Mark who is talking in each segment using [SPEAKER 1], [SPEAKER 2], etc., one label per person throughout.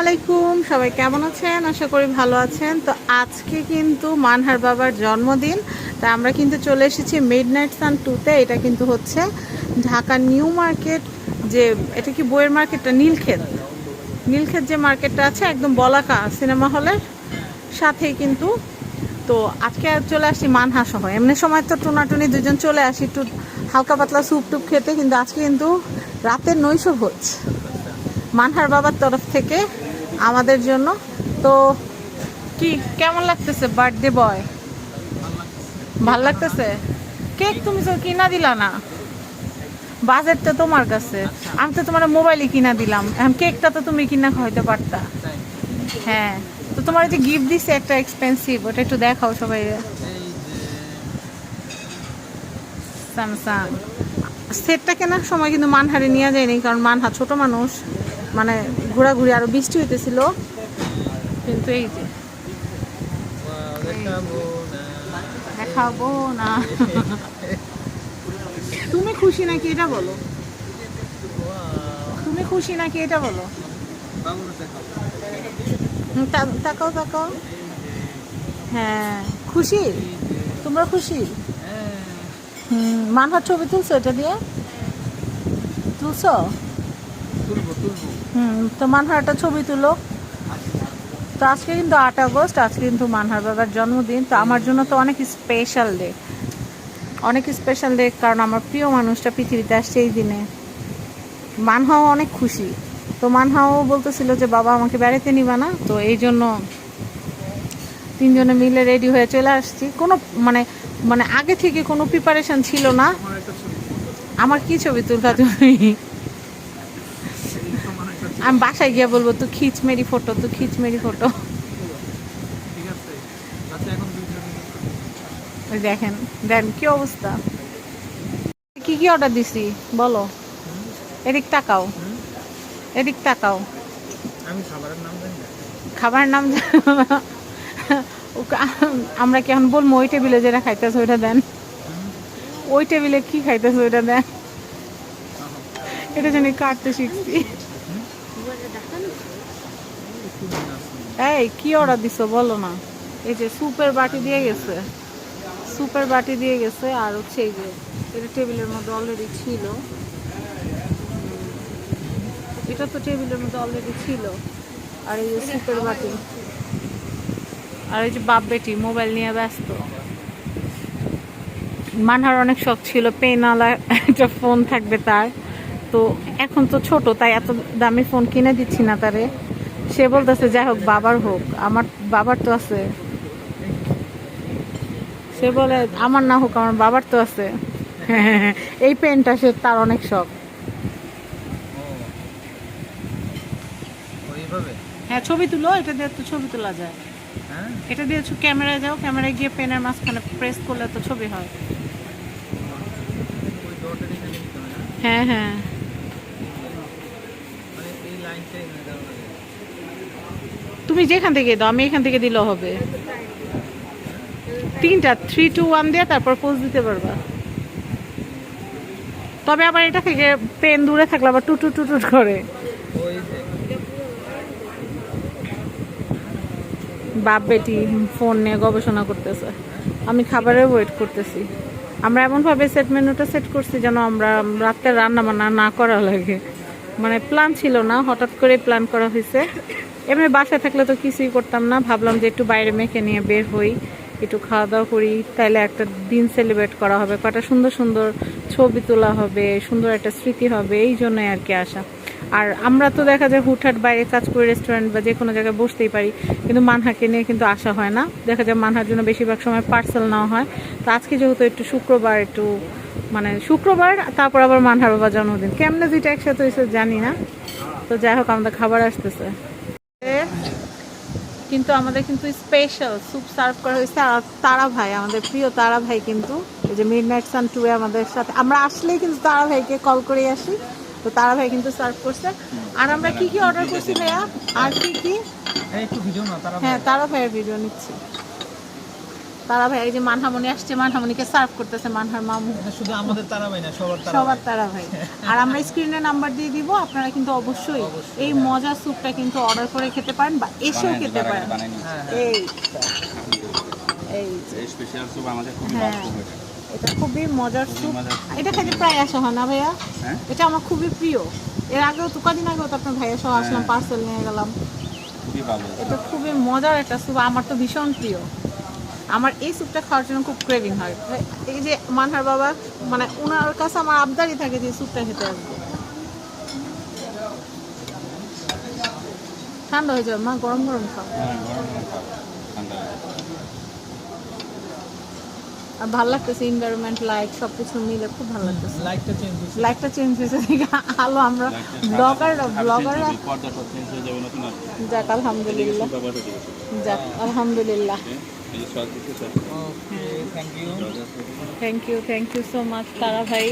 [SPEAKER 1] আলাইকুম, সবাই কেমন আছেন? আশা করি ভালো আছেন। তো আজকে কিন্তু মানহার বাবার জন্মদিন, তা আমরা কিন্তু চলে এসেছি মিড নাইট সান টুতে এটা কিন্তু হচ্ছে ঢাকা নিউ মার্কেট যে, এটা কি বইয়ের মার্কেটটা? নীলক্ষেত। নীলক্ষেত যে মার্কেটটা আছে, একদম বলাকা সিনেমা হলের সাথেই কিন্তু। তো আজকে চলে আসি মানহা সহ এমনি সময় তো টোনাটুনি দুজন চলে আসি, একটু হালকা পাতলা স্যুপ টুপ খেতে, কিন্তু আজকে কিন্তু রাতের নৈশ ভোজ মানহার বাবার তরফ থেকে আমাদের জন্য। তো কি, কেমন লাগতেছে বার্থডে বয় ভালো লাগতেছে? কেক তুমি তো কিনা দিলা না। বাজেটটা তোমার কাছে। আমি তো তোমার মোবাইলই কিনা দিলাম। কেকটা তো তুমি কিনা খাওয়াইতে পারতা। হ্যাঁ তো তোমার যে গিফট দিছে একটা এক্সপেন্সিভ ওটা একটু দেখাও সবাই। স্যামসাং সেটটা কেনার সময় কিন্তু মানহারে নিয়ে যায়নি, কারণ মানহা ছোট মানুষ। মানে ঘোরাঘুরি আরও বৃষ্টি হইতেছিল। কিন্তু এই যে দেখাবো না। তুমি খুশি নাকি এটা বলো? তুমি খুশি নাকি এটা বলো? তাকাও তাকাও। হ্যাঁ খুশি? তোমরা খুশি? হুম মানহার ছবি তুলছো এটা দিয়ে? তুলছো? হুম তো মানহার একটা ছবি তুলো। তো আজকে কিন্তু আট আগস্ট আজকে কিন্তু মানহার বাবার জন্মদিন। তো আমার জন্য তো অনেক স্পেশাল ডে অনেক স্পেশাল ডে কারণ আমার প্রিয় মানুষটা পৃথিবীতে আসছে এই দিনে। মানহাও অনেক খুশি। তো মানহাও বলতেছিল যে বাবা আমাকে বেড়াতে নিবা না? তো এই জন্য তিনজনে মিলে রেডি হয়ে চলে আসছি। কোনো মানে মানে আগে থেকে কোনো প্রিপারেশন ছিল না। আমার কি ছবি তুলবা তুমি? আমি বাসায় গিয়ে বলব তো খিচ মেরি ফটো। তো খিচ মেরি ফটো ওই দেখেন দেন কি অবস্থা? কি কি অর্ডার দিছি? বলো। এদিক তাকাও। এদিক তাকাও।
[SPEAKER 2] আমি খাবারের নাম জানি না।
[SPEAKER 1] খাবার নাম? আমরা কি এখন বলব ওই টেবিলে যেটা খাইতেছে ওইটা দেন। ওই টেবিলে কি খাইতেছে ওইটা দেন। এটা জানি কাটতে শিখছি। এই, কি অর্ডার দিছো বলো না। এই যে সুপের বাটি দিয়ে গেছে। সুপের বাটি দিয়ে গেছে আর হচ্ছে এই যে এটা টেবিলের মধ্যে অলরেডি ছিল। এটা তো টেবিলের মধ্যে অলরেডি ছিল। আর এই যে সুপের বাটি। আর এই যে বাপ বেটি মোবাইল নিয়ে ব্যস্ত। মানহার অনেক শখ ছিল, পেনালা, একটা ফোন থাকবে তার। তো এখন তো ছোট তাই এত দামি ফোন কিনে দিচ্ছি না তারে। সে বলতেছে যাই হোক বাবার হোক আমার বাবার তো আছে। সে বলে আমার না হোক আমার বাবার তো আছে। এই পেনটা সে তার অনেক শখ। হ্যাঁ ছবি তুলো এটা দিয়ে তো ছবি তোলা যায়।
[SPEAKER 2] হ্যাঁ?
[SPEAKER 1] এটা দিয়ে ক্যামেরায় যাও ক্যামেরায় গিয়ে পেনের মাঝখানে প্রেস করলে তো ছবি হয়। হ্যাঁ হ্যাঁ
[SPEAKER 2] মানে এই লাইনটা এখানে দেওয়া লাগে
[SPEAKER 1] তুমি যেখান থেকে দাও, আমি এখান থেকে দিলেও হবে। তিনটা থ্রি টু ওয়ান দিয়ে তারপর পোজ দিতে পারবা। তবে আবার এটা থেকে পেন দূরে থাকলে আবার টুটু টুটু করে। বাপ বেটি ফোন নিয়ে গবেষণা করতেছে। আমি খাবারের ওয়েট করতেছি। আমরা এমনভাবে সেট মেনুটা সেট করছি যেন আমরা রাতে রান্না বান্না না করা লাগে। মানে প্ল্যান ছিল না, হঠাৎ করে প্ল্যান করা হয়েছে এমনি বাসায় থাকলে তো কিছুই করতাম না। ভাবলাম যে একটু বাইরে মেখে নিয়ে বের হই, একটু খাওয়া দাওয়া করি, তাইলে একটা দিন সেলিব্রেট করা হবে, কটা সুন্দর সুন্দর ছবি তোলা হবে, সুন্দর একটা স্মৃতি হবে, এই জন্যই আর কি আসা আর আমরা তো দেখা যায় হুটহাট বাইরে কাজ করে রেস্টুরেন্ট বা যে কোনো জায়গায় বসতেই পারি, কিন্তু মানহাকে নিয়ে কিন্তু আসা হয় না। দেখা যায় মানহার জন্য বেশিরভাগ সময় পার্সেল নেওয়া হয়। তো আজকে যেহেতু একটু শুক্রবার, একটু মানে শুক্রবার, তারপর আবার মানহার বাবা জন্মদিন। কেমনে দুইটা একসাথে হয়েছে জানি না। তো যাই হোক, আমাদের খাবার আসতেছে। কিন্তু আমাদের কিন্তু স্পেশাল স্যুপ সার্ভ করা হয়েছে আর তারা ভাই আমাদের প্রিয় তারা ভাই কিন্তু এই যে মিড নাইট সান টুয়ে আমাদের সাথে আমরা আসলেই কিন্তু তারা ভাইকে কল করে আসি। তো তারা ভাই কিন্তু সার্ভ করছে। আর আমরা কি কি অর্ডার করছি ভাইয়া? আর কি কি?
[SPEAKER 2] ভিডিও না
[SPEAKER 1] হ্যাঁ তারা ভাইয়ের ভিডিও নিচ্ছি। তারা ভাই এই যে মানহামণি আসছে মানহামণিকে সার্ভ করতেছে মানহার মামু।
[SPEAKER 2] শুধু আমাদের তারা ভাই না সবার তারা
[SPEAKER 1] সবার তারা ভাই আর আমরা স্ক্রিনে নাম্বার দিয়ে দিব আপনারা কিন্তু অবশ্যই এই মজার স্যুপটা কিন্তু অর্ডার করে খেতে পারেন বা এসেও খেতে পারেন।
[SPEAKER 2] হ্যাঁ
[SPEAKER 1] এই এই
[SPEAKER 3] স্পেশাল স্যুপ আমাদের খুবই
[SPEAKER 1] হ্যাঁ।
[SPEAKER 3] এটা
[SPEAKER 1] খুবই মজার স্যুপ এটা খেতে প্রায় আসা হয় না ভাইয়া?
[SPEAKER 3] হ্যাঁ?
[SPEAKER 1] এটা আমার খুবই প্রিয়। এর আগেও তো কদিন আগেও তো আপনার ভাইয়া সহ আসলাম
[SPEAKER 3] হ্যাঁ।
[SPEAKER 1] পার্সেল নিয়ে গেলাম। এটা খুবই মজার একটা স্যুপ আমার তো ভীষণ প্রিয়। আমার এই স্যুপটা খাওয়ার জন্য খুব ক্রেভিং হয়। এই যে মানহার বাবা মানে ওনার কাছে আমার আবদারই থাকে যে স্যুপটা খেতে আসবে। ঠান্ডা হয়ে যাবে মা গরম গরম খাও।
[SPEAKER 3] হ্যাঁ গরম গরম খাও ঠান্ডা লাগে।
[SPEAKER 1] আর ভালো লাগতেছে এনভায়রনমেন্ট লাইট সব কিছু মিলে খুব ভালো লাগতেছে।
[SPEAKER 2] লাইটটা চেঞ্জ হয়েছে।
[SPEAKER 1] লাইটটা চেঞ্জ হয়েছে আলো আমরা ব্লগার ব্লগাররা
[SPEAKER 3] পর্দাটা চেঞ্জ হয়ে যাবে নতুন আসবে
[SPEAKER 1] যাক আলহামদুলিল্লাহ। যাক আলহামদুলিল্লাহ।
[SPEAKER 2] Thank you
[SPEAKER 1] thank you so much Tara ভাই।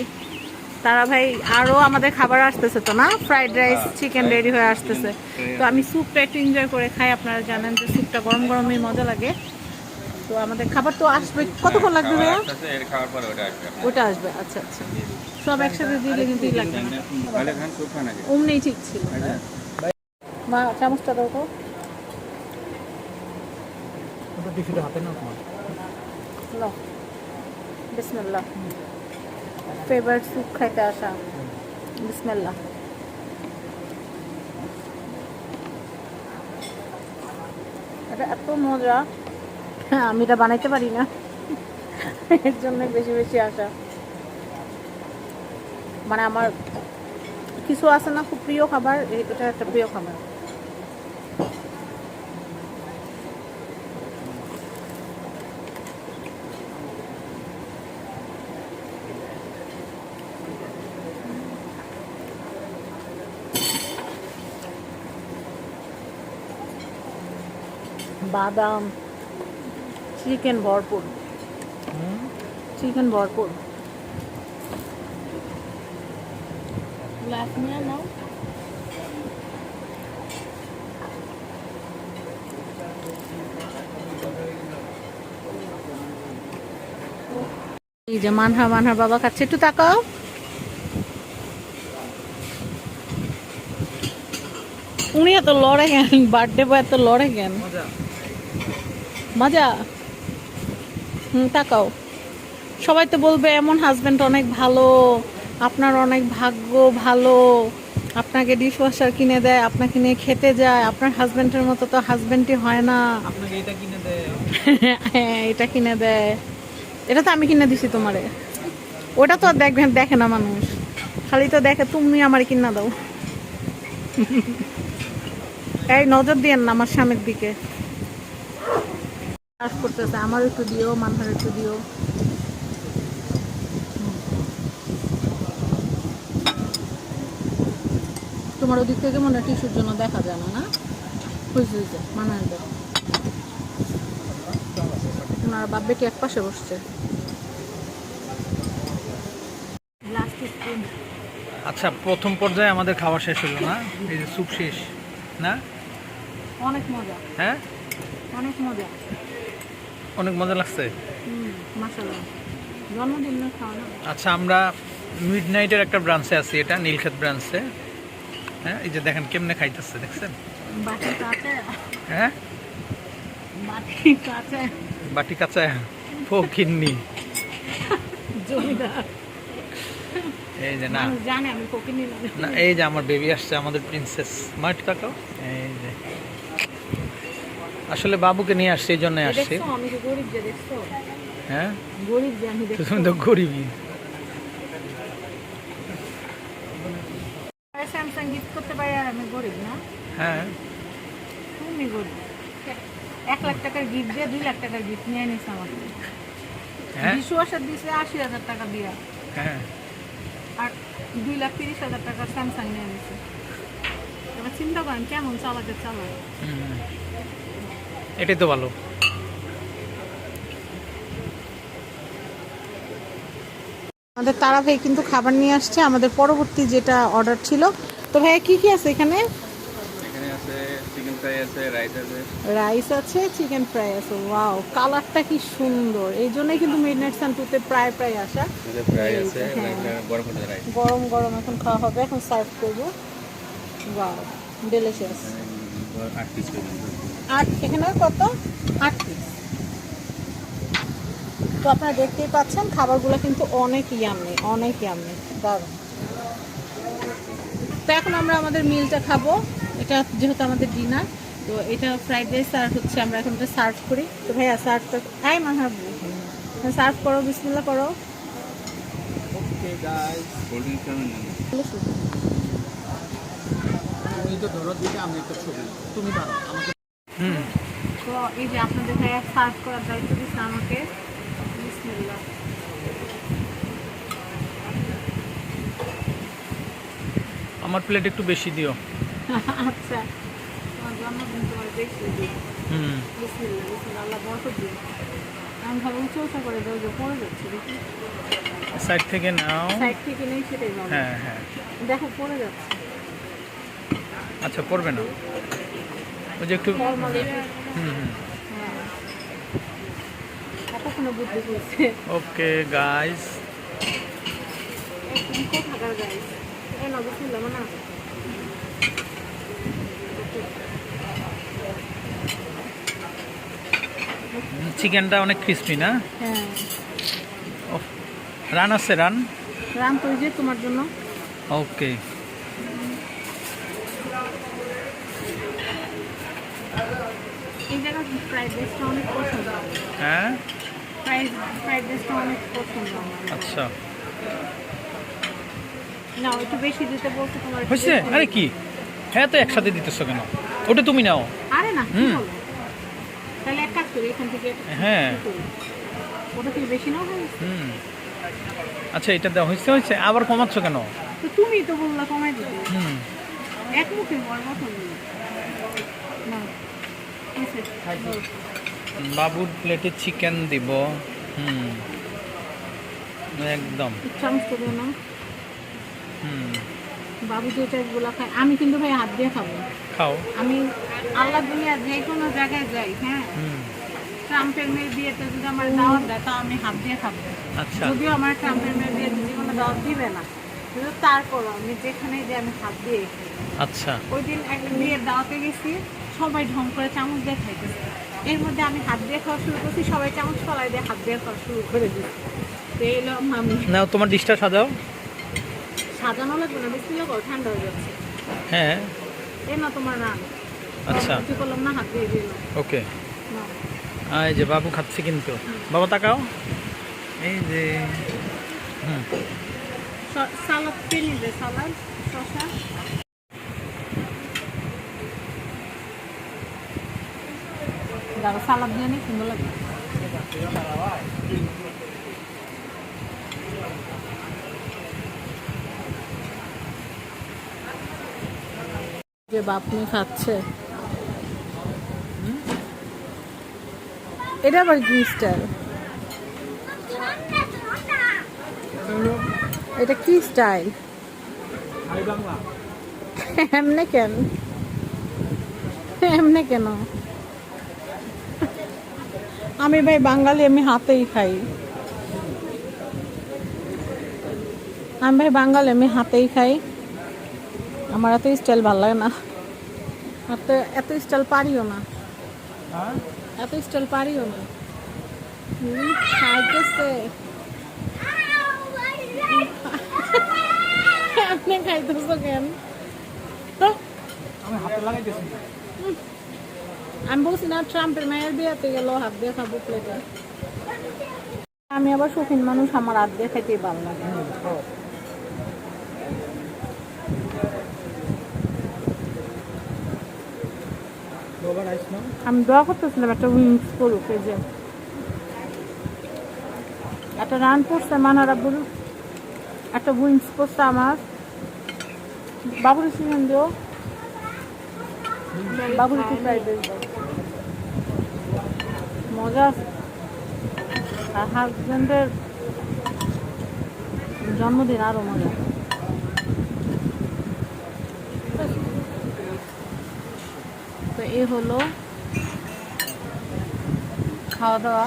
[SPEAKER 1] তারা ভাই আরও আমাদের খাবার আসতেছে তো না? ফ্রাইড রাইস চিকেন রেডি হয়ে আসতেছে। তো আমি স্যুপটা একটু এনজয় করে খাই আপনারা জানেন যে স্যুপটা গরম গরমই মজা লাগে। তো আমাদের খাবার তো আসবে। কতক্ষণ লাগবে ভাইয়া?
[SPEAKER 3] ওটা আসবে
[SPEAKER 1] আচ্ছা আচ্ছা। সব একসাথে দিলে কিন্তু ই লাগবে অমনি ঠিক ছিল। মা চামচটা দাও তো।
[SPEAKER 2] ওটা টিস্যুটা হাতে নাও তোমার?
[SPEAKER 1] লো। বিসমিল্লাহ। ফেভারিট স্যুপ খাইতে আসা। বিসমিল্লাহ। এটা এত মজা। হ্যাঁ আমি এটা বানাইতে পারি না। এর জন্য বেশি বেশি আসা। মানে আমার কিছু আছে না, খুব প্রিয় খাবার এটা একটা প্রিয় খাবার। বাদাম চিকেন ভরপুর। চিকেন ভরপুর। গ্লাস নিয়ে নাও। এই যে মানহা মানহার বাবা খাচ্ছে একটু তাকাও। উনি এত লড়ে কেন? বার্থডে বয় এত লড়ে কেন?
[SPEAKER 2] মজা?
[SPEAKER 1] হুম তাকাও। সবাই তো বলবে এমন হাজবেন্ড অনেক ভালো আপনার অনেক ভাগ্য ভালো আপনাকে ডিশ ওয়াশার কিনে দেয় আপনাকে নিয়ে খেতে যায় আপনার হাজবেন্ডের মতো তো হাজবেন্ডই হয় না।
[SPEAKER 2] আপনাকে এটা কিনে দেয়।
[SPEAKER 1] হ্যাঁ এটা কিনে দেয়। এটা তো আমি কিনে দিছি তোমারে। ওটা তো আর দেখবেন দেখে না মানুষ। খালি তো দেখে তুমি আমার কিনা দাও। এই নজর দিয়েন না আমার স্বামীর দিকে। চাষ করতেছে আমার একটু দিও মানহার একটু দিও। তোমার ওদিক থেকে মনে হয় টিস্যুর জন্য দেখা যায় না না? হয়েছে হয়েছে মানহার দাও ওনার বাপ বেটি এক পাশে বসছে
[SPEAKER 2] আচ্ছা প্রথম পর্যায়ে আমাদের খাওয়া শেষ হলো না? এই যে স্যুপ শেষ না?
[SPEAKER 1] অনেক মজা।
[SPEAKER 2] হ্যাঁ?
[SPEAKER 1] অনেক মজা।
[SPEAKER 2] অনেক মজা লাগছে? আচ্ছা আমরা মিড নাইটের একটা ব্রাঞ্চে আছি এটা নীলক্ষেত ব্রাঞ্চে হ্যাঁ এই যে দেখেন কেমনে খাইতেছে দেখছেন? হ্যাঁ?
[SPEAKER 1] বাটি
[SPEAKER 2] কাঁচা। ফকিন্নি। এই যে না। এই যে আমার বেবি আসছে আমাদের প্রিন্সেস মাঠ তাকাও। এই যে। আসলে বাবুকে নিয়ে আসছে এই জন্যই আসছে।
[SPEAKER 1] দেখছ আমি যে গরিব যে দেখছ।
[SPEAKER 2] হ্যাঁ?
[SPEAKER 1] গরিব যে আমি
[SPEAKER 2] তো
[SPEAKER 1] দেখছ
[SPEAKER 2] তুমি তো গরিবই।
[SPEAKER 1] স্যামসাং গিফট করতে পারি আর আমি গরিব না।
[SPEAKER 2] হ্যাঁ।
[SPEAKER 1] এক লাখ টাকার গিফট দিয়ে দুই লাখ টাকার গিফট নিয়ে নিস আমাকে।
[SPEAKER 2] হ্যাঁ।
[SPEAKER 1] দিছে আশি হাজার টাকা দিয়া।
[SPEAKER 2] হ্যাঁ।
[SPEAKER 1] আর দুই লাখ তিরিশ হাজার টাকার স্যামসাং নিয়ে নিছে এবার চিন্তা করেন কেমন চালাতে চালায়।
[SPEAKER 2] এটাই তো ভালো।
[SPEAKER 1] আমাদের তারা ভাই কিন্তু খাবার নিয়ে আসছে আমাদের পরবর্তী যেটা অর্ডার ছিল। তো ভাইয়া কি কি আছে এখানে?
[SPEAKER 3] এখানে আছে চিকেন ফ্রাই আছে রাইস আছে।
[SPEAKER 1] রাইস আছে চিকেন ফ্রাই আছে। ওয়াও কালারটা কি সুন্দর। এই জন্যই কিন্তু মিডনাইট সানটুতে প্রায় প্রায় আসা। হ্যাঁ।
[SPEAKER 3] গরম রাইস
[SPEAKER 1] গরম গরম এখন খাওয়া হবে এখন সার্ভ করব। ওয়াও ডেলিশিয়াস
[SPEAKER 3] আট পিস করে
[SPEAKER 1] আট এখানে কত? আট পিস তো আপনারা দেখতেই পাচ্ছেন খাবারগুলো কিন্তু অনেক ইয়ামি অনেক ইয়ামি দারুণ। তো এখন আমরা আমাদের মিলটা খাব। এটা যেহেতু আমাদের ডিনার তো এটা ফ্রাইড রাইস আর হচ্ছে আমরা এখন এটা সার্ভ করি। তো ভাইয়া সার্ভটা হ্যাঁ মাহাবু সার্ভ করো। বিসমিল্লা করো
[SPEAKER 2] তুমি তো ধরো দিকে আমি একটা ছবি। তুমি পারো আমাকে
[SPEAKER 1] তো এই যে আপনাদের সার্ভ করার দায়িত্ব দিচ্ছে আমাকে। বিসমিল্লা
[SPEAKER 2] আমার প্লেট একটু বেশি দিও।
[SPEAKER 1] আচ্ছা। তোমার জন্মদিন তোমার
[SPEAKER 2] হুম।
[SPEAKER 1] বিসমিল্লা বিসমিল্লা আল্লাহ বরকত আমি ভালো উঁচু উঁচু করে দেবো যে পড়ে যাচ্ছে দেখি।
[SPEAKER 2] সাইড থেকে নাও।
[SPEAKER 1] সাইড থেকে নেই সেটাই
[SPEAKER 2] হ্যাঁ হ্যাঁ।
[SPEAKER 1] দেখো পড়ে যাচ্ছে।
[SPEAKER 2] আচ্ছা পড়বে না। ওই যে একটু
[SPEAKER 1] হ্যাঁ।
[SPEAKER 2] ওকে গাইস চিকেনটা অনেক ক্রিস্পি না?
[SPEAKER 1] হ্যাঁ।
[SPEAKER 2] রান আছে রান
[SPEAKER 1] রান করে তোমার জন্য।
[SPEAKER 2] ওকে
[SPEAKER 1] এই জায়গার ফ্রাইড রাইসটা অনেক পছন্দ।
[SPEAKER 2] হ্যাঁ?
[SPEAKER 1] ফ্রাইড ফ্রাইড রাইসটা অনেক পছন্দ
[SPEAKER 2] আচ্ছা।
[SPEAKER 1] না একটু বেশি দিতে বলতে তোমার
[SPEAKER 2] হয়েছে? আরে কি? হ্যাঁ তো একসাথে দিতেছো কেন? ওটা তুমি নাও।
[SPEAKER 1] আরে না
[SPEAKER 2] হুম।
[SPEAKER 1] তাহলে এক কাজ করি এখান থেকে
[SPEAKER 2] হ্যাঁ।
[SPEAKER 1] ওটা কি বেশি না
[SPEAKER 2] হুম। আচ্ছা এটা হয়েছে হয়েছে আবার কমাচ্ছ কেন?
[SPEAKER 1] তো তুমি তো বললা কমাই দিতে।
[SPEAKER 2] হুম।
[SPEAKER 1] এক মুখে না।
[SPEAKER 2] বাবুর প্লেটে চিকেন দিব। হুম। একদম।
[SPEAKER 1] এক না।
[SPEAKER 2] হুম।
[SPEAKER 1] বাবু যেটা গুলা খায় আমি কিন্তু ভাই হাত দিয়ে খাব।
[SPEAKER 2] খাও।
[SPEAKER 1] আমি আল্লাহ দুনিয়া যে কোনো জায়গায় যাই হ্যাঁ? ট্রাম্পের বিয়েতে যদি আমার দাওয়াত দেয় আমি হাত দিয়ে খাব।
[SPEAKER 2] আচ্ছা।
[SPEAKER 1] যদিও আমার ট্রাম্পের জীবনে দাওয়াত দিবে না কিন্তু তারপরও আমি যেখানে যে আমি হাত দিয়ে
[SPEAKER 2] আচ্ছা।
[SPEAKER 1] ওই দিন একটা বিয়ের দাওয়াতে গেছি সবাই ঢং করে চামচ দিয়ে খাইতেছে। এর মধ্যে আমি হাত দিয়ে খাওয়া শুরু করছি সবাই চামচ ফলাই দিয়ে হাত দিয়ে খাওয়া শুরু করে দিচ্ছি তো এলো আমি
[SPEAKER 2] নাও তোমার ডিশটা সাজাও।
[SPEAKER 1] সাজানো লাগবে না বেশি করো ঠান্ডা হয়ে যাচ্ছে।
[SPEAKER 2] হ্যাঁ।
[SPEAKER 1] এ না তোমার রান
[SPEAKER 2] আচ্ছা।
[SPEAKER 1] কি করলাম না হাত দিয়ে দিলাম
[SPEAKER 2] ওকে।
[SPEAKER 1] না
[SPEAKER 2] এই যে বাবু খাচ্ছে কিন্তু। বাবা তাকাও। এই যে হুম।
[SPEAKER 1] সালাদ পেনি দে সালাদ শসা। দেখো সালাদ দিয়ে নিই সুন্দর লাগে। যে বাপ নিয়ে খাচ্ছে। এটা আবার কি স্টাইল? এটা কি স্টাইল? এমনে কেন? এমনে কেন? আমি ভাই বাঙালি আমি হাতেই খাই। আমি ভাই বাঙালি আমি হাতেই খাই। আমার এত স্টাইল ভালো লাগে না। এত এত স্টাইল পারিও না। এত স্টাইল পারিও না। খাইতেছে। আপনি খাইতেছো কেন? তো
[SPEAKER 2] আমি হাতে লাগাইতেছি।
[SPEAKER 1] আমি বলছি না, ট্রাম্পের মায়ের বিয়েতে গেল হাত দিয়ে খাব প্লেটে। আমি আবার শৌখিন মানুষ, আমার হাত দিয়ে খাইতেই ভালো আমি দোয়া করতেছিলাম একটা উইংস করুক এই যে। একটা রান পড়ছে মানারা বলুক একটা উইংস পড়ছে আমার। বাবুর সিজন দিও। বাবুর রাইস দাও মজা। আর হাজব্যান্ডের জন্মদিন আরও মজা। তো এ হলো খাওয়া দাওয়া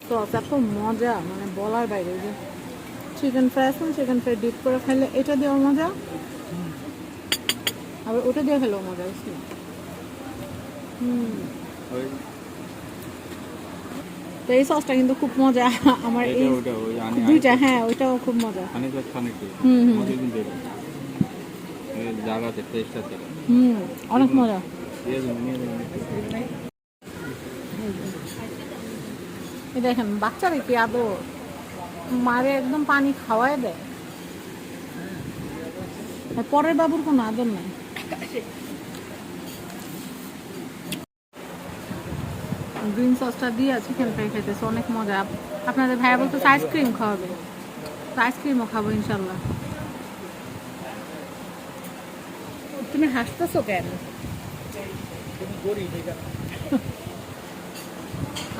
[SPEAKER 1] সস এত মজা মানে বলার বাইরে যে চিকেন ফ্রাই আছে চিকেন ফ্রাই ডিপ করে খাইলে এটা দেওয়ার মজা। আবার ওটা দিয়ে খেলেও মজা, বুঝলি? তো এই সসটা কিন্তু খুব মজা। আমার এই দুইটা হ্যাঁ ওইটাও খুব মজা। হুম, অনেক মজা। দেখেন বাচ্চারা কি আদর? মারে একদম পানি খাওয়াই দেয়। পরের বাবুর কোনো আদর নাই। গ্রিন সসটা দিয়ে চিকেন ফ্রাই খাইতেছে অনেক মজা। আপনাদের ভাইয়া বলতেছে আইসক্রিম খাওয়াবে। তো আইসক্রিমও খাব ইনশাল্লাহ। তুমি হাসতেছো কেন?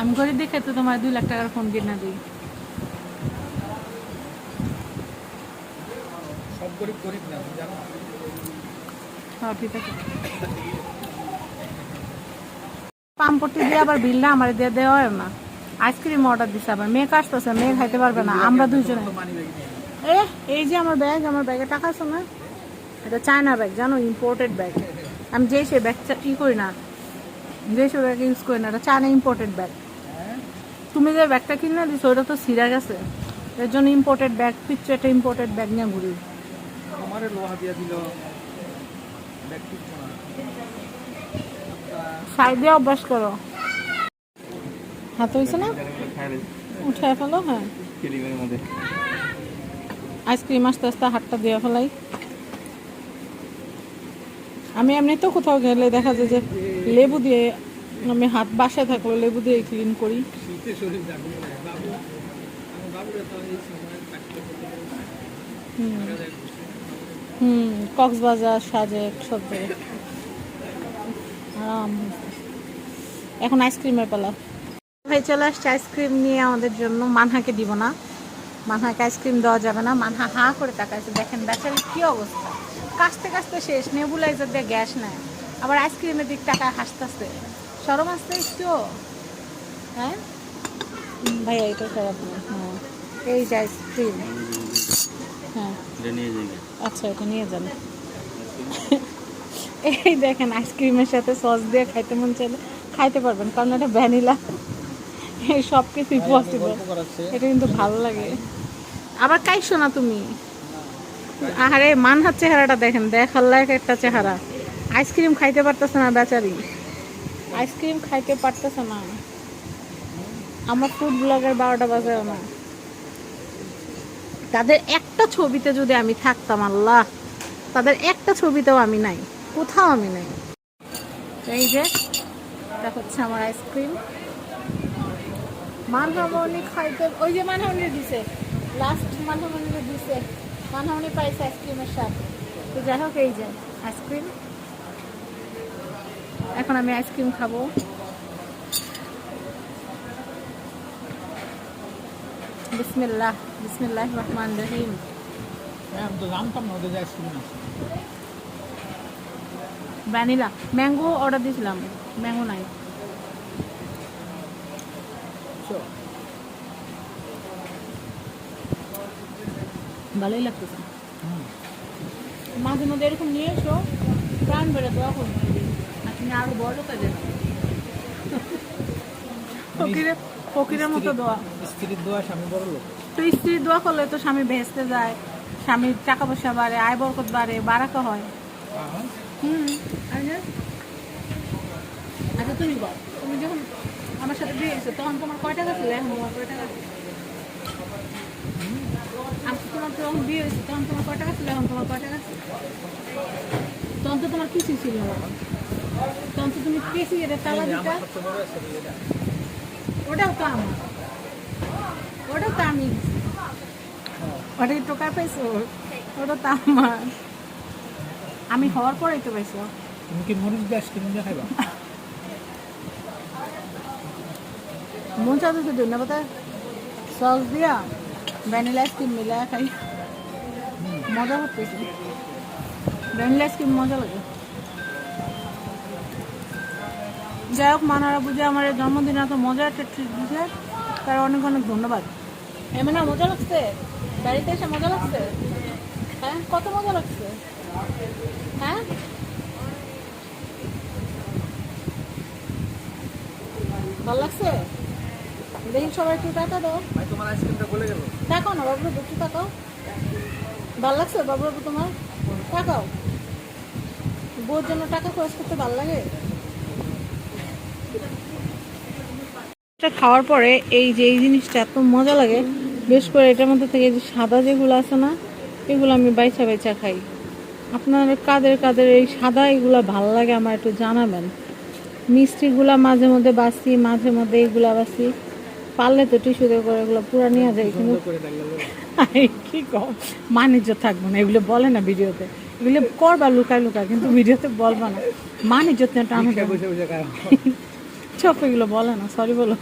[SPEAKER 1] আমি গরিব দেখে তো তোমার দুই লাখ টাকার ফোন কিনা দিই।
[SPEAKER 2] সব গরিব গরিব না জানো?
[SPEAKER 1] হ্যাঁ ঠিক আছে। পাম্পটি দিয়ে আবার বিলটা আমার দিয়ে দেওয়া হয় না আইসক্রিম অর্ডার দিছে আবার। মেয়ে আসতেছে মেয়ে খাইতে পারবে না। আমরা দুইজনে। এ, এই যে আমার ব্যাগ, আমার ব্যাগে টাকা আছে না? এটা চায়না ব্যাগ জানো? ইম্পোর্টেড ব্যাগ আমি যেই সে ব্যাগ ই করি না যে সে ব্যাগ ইউজ করি না, এটা চায়না ইম্পোর্টেড ব্যাগ তুমি যে ব্যাগটা কিনে দিছো ওটা তো সিরা গেছে। এর জন্য ইম্পোর্টেড ব্যাগ পিচ্ছে একটা ইম্পোর্টেড ব্যাগ নিয়ে ঘুরি।
[SPEAKER 2] আমার লোহা দিয়া দিল। ব্যক্তি
[SPEAKER 1] সাইড দিয়ে অভ্যাস করো। হাত হয়েছে না? উঠে ফেলো হ্যাঁ। আইসক্রিম আস্তে আস্তে হাতটা দিয়ে ফেলাই। আমি এমনিতেও কোথাও গেলে দেখা যায় যে লেবু দিয়ে আমি হাত বাসায় থাকলে লেবু দিয়ে ক্লিন করি।
[SPEAKER 2] তো
[SPEAKER 1] হুম। কক্সবাজার সাজেক সব জায়গায় আরাম এখন আইসক্রিমের পালা। ভাই চলে আসছে আইসক্রিম নিয়ে আমাদের জন্য। মানহাকে দিব না। মানহাকে আইসক্রিম দেওয়া যাবে না। মানহা হা করে তাকাইছে। দেখেন বেচারির কি অবস্থা। কাশতে কাশতে শেষ। নেবুলাইজার দিয়ে গ্যাস নেয়। আবার আইসক্রিমের দিক টাকায় হাসতেছে। সরম আসতে একটু। হ্যাঁ? ভাইয়া এটা খারাপ না। হ্যাঁ। এই যে আইসক্রিম। হ্যাঁ। আচ্ছা এটা নিয়ে যান। এই দেখেন আইসক্রিমের সাথে সস দিয়ে খাইতে মন চাইলে খাইতে পারবেন কারণ এটা ভ্যানিলা সব কিছুই পসিবল এটা কিন্তু ভালো লাগে। আবার কাইছো না তুমি? আরে মানহার চেহারাটা দেখেন দেখার লায়ক একটা চেহারা। আইসক্রিম খাইতে পারতেছে না বেচারি। আইসক্রিম খাইতে পারতেছে না। আমার ফুড ব্লগের বারোটা বাজেও না তাদের একটা ছবিতে যদি আমি থাকতাম আল্লাহ। তাদের একটা ছবিতেও আমি নাই। কোথাও আমি নাই। এই যে, এটা হচ্ছে আমার আইসক্রিম মানহামনি খাইতে ওই যে মানহামনি দিছে। লাস্ট মানহামনি দিছে মানহামনি পাইছে আইসক্রিমের স্বাদ। তো যাই হোক, এই যে আইসক্রিম এখন আমি আইসক্রিম খাব। বিসমিল্লাহ বিসমিল্লাহ রহমান রহিম।
[SPEAKER 2] হ্যাঁ আমি তো জানতাম না ওদের আইসক্রিম আছে।
[SPEAKER 1] ভ্যানিলা ম্যাঙ্গো অর্ডার দিয়েছিলাম ম্যাঙ্গো নাই। ভালোই লাগতেছে। মাঝে মধ্যে এরকম নিয়ে এসো প্রাণ বেড়ে দোয়া করব আর তুমি আরও বড় কাজে ফকিরের ফকিরের মতো দোয়া।
[SPEAKER 2] স্ত্রীর দোয়া স্বামী বড় লোক।
[SPEAKER 1] তো স্ত্রীর দোয়া করলে তো স্বামী ভেস্তে যায় স্বামীর টাকা পয়সা বাড়ে আয় বরকত বাড়ে বারাকা হয়। হুম আচ্ছা তুমি বল। তুমি যখন আমার সাথে বিয়ে তখন তোমার কয় টাকা ছিল? এখন তোমার কয় টাকা আমি তোমার যখন বিয়ে হয়েছে তখন তোমার কয় টাকা ছিল? এখন তোমার কয় টাকা? তখন তো তোমার কিছুই ছিল? না তখন তো তুমি এটা তালা
[SPEAKER 2] আছে এটা
[SPEAKER 1] ওটাও তো আমার ওটাও তো আমি। ওটাই টোকা পাইছো? ওটা তো আমার। আমি হওয়ার পরেই তো পাইছো
[SPEAKER 2] তুমি কি মরিচ দিয়ে আইসক্রিম দিয়ে খাইবা?
[SPEAKER 1] মন চাইতেছে ধন্যবাদ সস দিয়া ভ্যানিলা আইসক্রিম মিলা খাই। মজা হতেছে ভ্যানিলা আইসক্রিম মজা লাগে। যাই হোক মানারা বুঝে আমার জন্মদিনে এত মজা একটা ট্রিট দিয়েছে তার অনেক অনেক ধন্যবাদ। এমন না মজা লাগছে? বাড়িতে এসে মজা লাগছে? হ্যাঁ কত মজা লাগছে? হ্যাঁ? ভালো লাগছে? দেখি সবাই একটু টাকা দাও।
[SPEAKER 2] তোমার আইসক্রিমটা বলে গেল।
[SPEAKER 1] তাকাও না বাবু একটু তাকাও ভালো লাগছে বাবু বাবু তোমার? তাকাও বউর জন্য টাকা খরচ করতে ভালো লাগে। খাওয়ার পরে এই যে এই জিনিসটা এত মজা লাগে। বেশ করে এটার মধ্যে থেকে যে সাদা যেগুলো আছে না এগুলো আমি বাইচা বাইচা খাই। আপনার কাদের কাদের এই সাদা এগুলো ভালো লাগে আমার একটু জানাবেন। মিষ্টিগুলা মাঝে মধ্যে বাসি মাঝে মধ্যে এইগুলা বাসি। পারলে তো টিস্যুতে করে এগুলো পুরা নিয়ে যায় কিন্তু কি কম? মানিজ্য থাকব না এগুলো বলে না ভিডিওতে। এগুলো করবা লুকায় লুকায় কিন্তু ভিডিওতে বলবা না। মানিজ্য টানো চোখ এগুলো বলে না সরি বলো।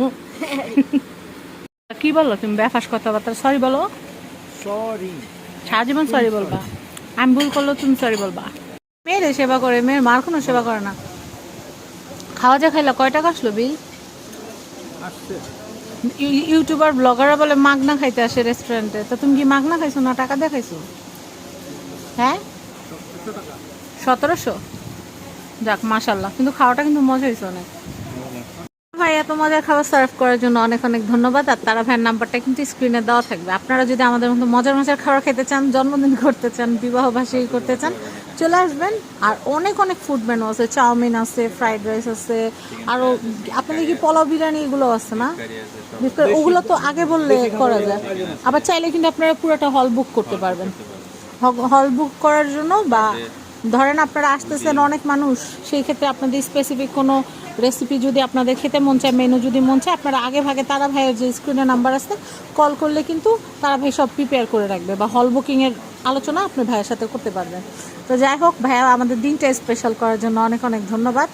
[SPEAKER 1] কি বলল তুমি? ব্যাফাস কথাবার্তা সরি বলো।
[SPEAKER 2] সরি
[SPEAKER 1] সারা জীবন সরি বলবা? আমি ভুল করলেও তুমি সরি বলবা। মেয়েরে সেবা করে মেয়ের মার কোনো সেবা করে না। খাওয়া যা খাইলা কয় টাকা আসলো বিল? ইউটিউবার ব্লগাররা বলে মাগনা খাইতে আসে রেস্টুরেন্টে তো তুমি কি মাগনা খাইছো না টাকা দিয়ে খাইছো? হ্যাঁ? সতেরোশো যাক মাশাল্লাহ কিন্তু খাওয়াটা কিন্তু মজা হয়েছে অনেক। ভাই এত মজার খাবার সার্ভ করার জন্য অনেক অনেক ধন্যবাদ। আর তারা ভাইয়ের নাম্বারটা কিন্তু স্ক্রিনে দেওয়া থাকবে। আপনারা যদি আমাদের মতো মজার মজার খাবার খেতে চান, জন্মদিন করতে চান বিবাহ বার্ষিকী করতে চান, চলে আসবেন। আর অনেক অনেক ফুড মেনু আছে, চাউমিন আছে ফ্রাইড রাইস আছে আরও আপনাদের কি পোলাও বিরিয়ানি এগুলো আছে না? ওগুলো তো আগে বললে করা যায়। আবার চাইলে কিন্তু আপনারা পুরোটা হল বুক করতে পারবেন। হল বুক করার জন্য বা ধরেন আপনারা আসতেছেন অনেক মানুষ, সেই ক্ষেত্রে আপনাদের স্পেসিফিক কোনো রেসিপি যদি আপনাদের খেতে মন চায় মেনু যদি মন চায়, আপনারা আগে ভাগে তারা ভাইয়ের যে স্ক্রিনে নাম্বার আছে কল করলে কিন্তু তারা ভাই সব প্রিপেয়ার করে রাখবে বা হল বুকিংয়ের আলোচনা আপনি ভাইয়ের সাথে করতে পারবেন। তো যাই হোক, ভাইয়া, আমাদের দিনটা স্পেশাল করার জন্য অনেক অনেক ধন্যবাদ।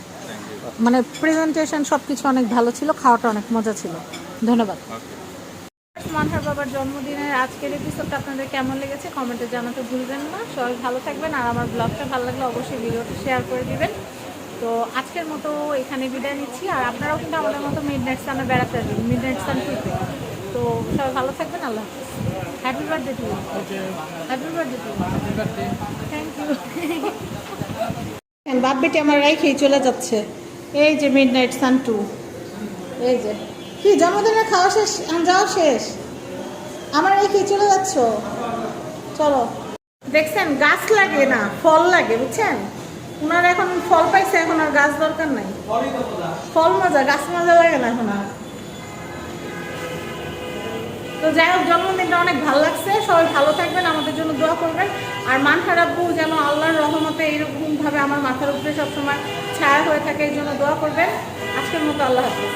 [SPEAKER 1] মানে প্রেজেন্টেশন সব কিছু অনেক ভালো ছিল, খাওয়াটা অনেক মজা ছিল। ধন্যবাদ। মানহার বাবার জন্মদিনের আজকের এপিসোডটা আপনাদের কেমন লেগেছে কমেন্টে জানাতে ভুলবেন না। সবাই ভালো থাকবেন, আর আমার ব্লগটা ভালো লাগলে অবশ্যই ভিডিওটা শেয়ার করে দিবেন। তো আজকের মতো এখানে বিদায় নিচ্ছি আর আপনারাও কিন্তু আমাদের মতো মিড নাইট সানে বেড়াতে আসবেন মিড নাইট সান টুতে তো সবাই ভালো থাকবেন আল্লাহ happy birthday to happy birthday to thank you বাপ বেটি আমার রাইখেই চলে যাচ্ছে। এই যে মিড নাইট সান টু এই যে। কি জন্মদিনের খাওয়া শেষ? যাওয়া শেষ? আমার কি চলে যাচ্ছ? চলো। দেখছেন গাছ লাগে না ফল লাগে বুঝছেন? ওনার এখন ফল পাইছে এখন আর গাছ দরকার নাই। ফল মজা গাছ মজা লাগে না এখন আর। তো যাই হোক জন্মদিনটা অনেক ভালো লাগছে। সবাই ভালো থাকবেন আমাদের জন্য দোয়া করবেন। আর মান খারাপবু যেন আল্লাহর রহমতে এইরকম ভাবে আমার মাথার উপরে সবসময় ছায়া হয়ে থাকে এই জন্য দোয়া করবেন। আজকের মতো আল্লাহ হাফিজ।